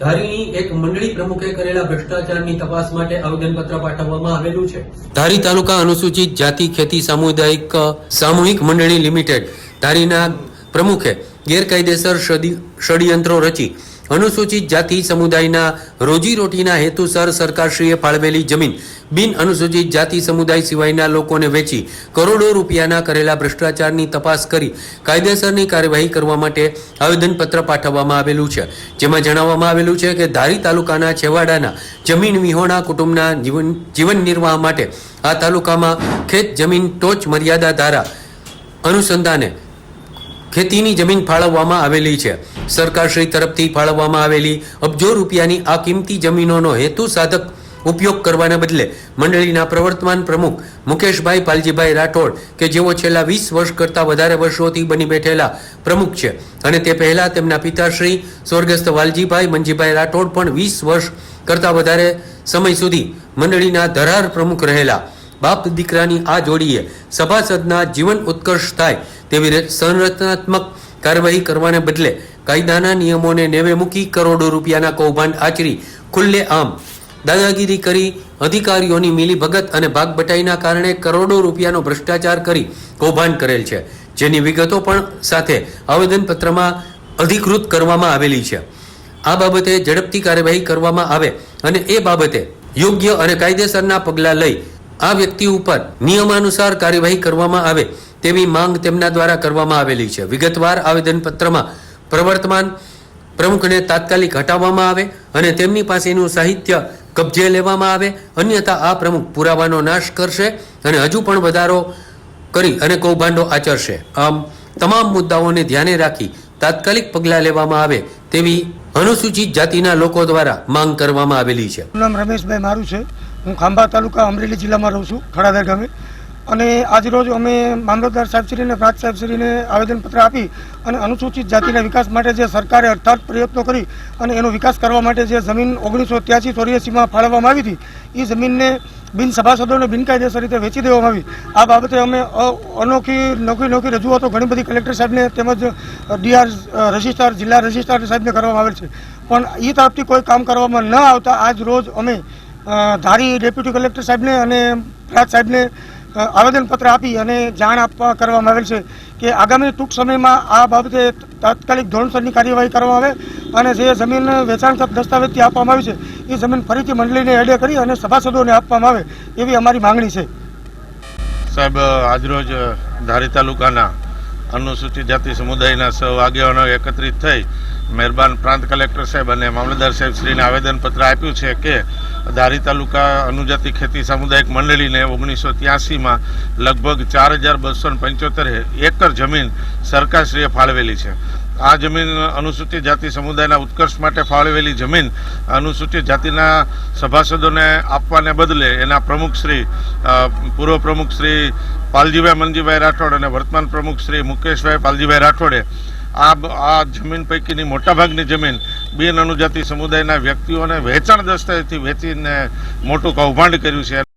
ધારીની એક મંડળી પ્રમુખે કરેલા ભ્રષ્ટાચારની તપાસ માટે આવેદનપત્ર પાઠવવામાં આવેલું છે. ધારી તાલુકા અનુસૂચિત જાતિ ખેતી સામુદાયિક સામૂહિક મંડળી લિમિટેડ, ધારીના પ્રમુખે ગેરકાયદેસર ષડયંત્રો રચી. અનુસૂચિત જાતિ સમુદાયના રોજીરોટીના હેતુસર સરકારશ્રીએ ફાળવેલી જમીન. બિન અનુસૂચિત જાતિ સમુદાય સિવાયના લોકોને વેચી કરોડો રૂપિયાના કરેલા ભ્રષ્ટાચારની તપાસ કરી કાયદેસરની કાર્યવાહી કરવા માટે આવેદનપત્ર પાઠવવામાં આવેલું છે. જેમાં જણાવવામાં આવેલું છે કે ધારી તાલુકાના છેવાડાના જમીન વિહોણા કુટુંબના જીવન જીવન નિર્વાહ માટે આ તાલુકામાં ખેત જમીન ટોચ મર્યાદા ધારા અનુસંધાને ખેતીની જમીન ફાળવવામાં આવેલી છે. સરકારશ્રી તરફથી ફાળવવામાં આવેલી અબજો રૂપિયાની આ કિંમતી જમીનોનો હેતુ સાધક ઉપયોગ કરવાને બદલે મંડળીના પ્રવર્તમાન પ્રમુખ મુકેશભાઈ પાલજીભાઈ રાઠોડ, કે જેઓ છેલ્લા વીસ વર્ષ કરતાં વધારે વર્ષોથી બની બેઠેલા પ્રમુખ છે. અને તે પહેલા તેમના પિતાશ્રી સ્વર્ગસ્થ વાલજીભાઈ મંજીભાઈ રાઠોડ પણ વીસ વર્ષ કરતાં વધારે સમય સુધી મંડળીના ધરાર પ્રમુખ રહેલા. બાપ દીકરાની આ જોડીએ સભાસદના જીવન ઉત્કર્ષ થાય તેવી સંરચનાત્મક કાર્યવાહી કરવાને બદલે કાયદાના નિયમોને નેવે મૂકી કરોડો રૂપિયાના કૌભાંડ આચરી ખુલ્લે આમ દાદાગીરી કરી અધિકારીઓની મિલીભગત અને ભાગબટાઈના કારણે કરોડો રૂપિયાનો ભ્રષ્ટાચાર કરી કૌભાંડ કરેલ છે, જેની વિગતો પણ સાથે આવેદનપત્રમાં અધિકૃત કરવામાં આવેલી છે. આ બાબતે ઝડપથી કાર્યવાહી કરવામાં આવે અને એ બાબતે યોગ્ય અને કાયદેસરના પગલાં લઈ આ વ્યક્તિ ઉપર નિયમાનુસાર કાર્યવાહી કરવામાં આવે તેવી માંગ તેમના દ્વારા કરવામાં આવેલી છે. વિગતવાર આવેદનપત્રમાં પ્રવર્તમાન પ્રમુખને તાત્કાલિક હટાવવામાં આવે અને તેમની પાસેનું સાહિત્ય કબજે લેવામાં આવે, અન્યથા આ પ્રમુખ પુરાવાનો નાશ કરશે અને હજુ પણ વધારો કરી અને કૌભાંડો આચરશે. આમ, તમામ મુદ્દાઓને ધ્યાને રાખી તાત્કાલિક પગલાં લેવામાં આવે તેવી અનુસૂચિત જાતિના લોકો દ્વારા માંગ કરવામાં આવેલી છે. રમેશભાઈ મારું છે. હું ખાંભા તાલુકા અમરેલી જિલ્લામાં રહું છું, ખડાદર ગામે. અને આજરોજ અમે મામલતદાર સાહેબશ્રીને, પ્રાંત સાહેબશ્રીને આવેદનપત્ર આપી અને અનુસૂચિત જાતિના વિકાસ માટે જે સરકારે અર્થાત પ્રયત્નો કરી અને એનો વિકાસ કરવા માટે જે જમીન ઓગણીસો ત્યાસી ચોર્યાસીમાં ફાળવવામાં આવી હતી, એ જમીનને બિન સભાસદોને બિનકાયદેસર રીતે વેચી દેવામાં આવી. આ બાબતે અમે અનોખી, નોખી નોખી રજૂઆતો ઘણી બધી કલેક્ટર સાહેબને તેમજ ડીઆર રજિસ્ટ્રાર, જિલ્લા રજિસ્ટ્રાર સાહેબને કરવામાં આવેલ છે. પણ એ તરફથી કોઈ કામ કરવામાં ન આવતા, આજ રોજ અમે ધારી ડેપ્યુટી કલેક્ટર સાહેબને અને પ્રાજ સાહેબને આવેદનપત્ર આપી અને જાણ આપવા કરવામાં આવેલ છે કે આગામી ટૂંક સમયમાં આ બાબતે તાત્કાલિક ધોરણસરની કાર્યવાહી કરવામાં આવે અને જે જમીન વેચાણ ખત દસ્તાવેજથી આપવામાં આવી છે, એ જમીન ફરીથી મંડળીને એડે કરી અને સભાસદોને આપવામાં આવે એવી અમારી માંગણી છે. સાહેબ આજરોજ ધારી તાલુકાના અનુસૂચિત જાતિ સમુદાયના સૌ આગેવાનો એકત્રિત થઈ મહેરબાન પ્રાંત કલેક્ટર સાહેબ અને મામલતદાર સાહેબ શ્રીને આવેદનપત્ર આપ્યું છે કે ધારી તાલુકા અનુજાતિ ખેતી સામુદાયિક મંડળીને ઓગણીસો ત્યાસીમાં લગભગ ચાર હજાર બસો પંચોતેર એકર જમીન સરકારશ્રીએ ફાળવેલી છે. આ જમીન અનુસૂચિત જાતિ સમુદાયના ઉત્કર્ષ માટે ફાળવેલી જમીન અનુસૂચિત જાતિના સભાસદોને આપવાને બદલે એના પ્રમુખશ્રી પૂર્વ પ્રમુખશ્રી પાલજીભાઈ મનજીભાઈ રાઠોડ અને વર્તમાન પ્રમુખશ્રી મુકેશભાઈ પાલજીભાઈ રાઠોડે આ આ જમીન પૈકીની મોટાભાગની જમીન બિન અનુજાતિ સમુદાયના વ્યક્તિઓને વેચાણ દસ્તાવેજથી વેચીને મોટું કૌભાંડ કર્યું છે.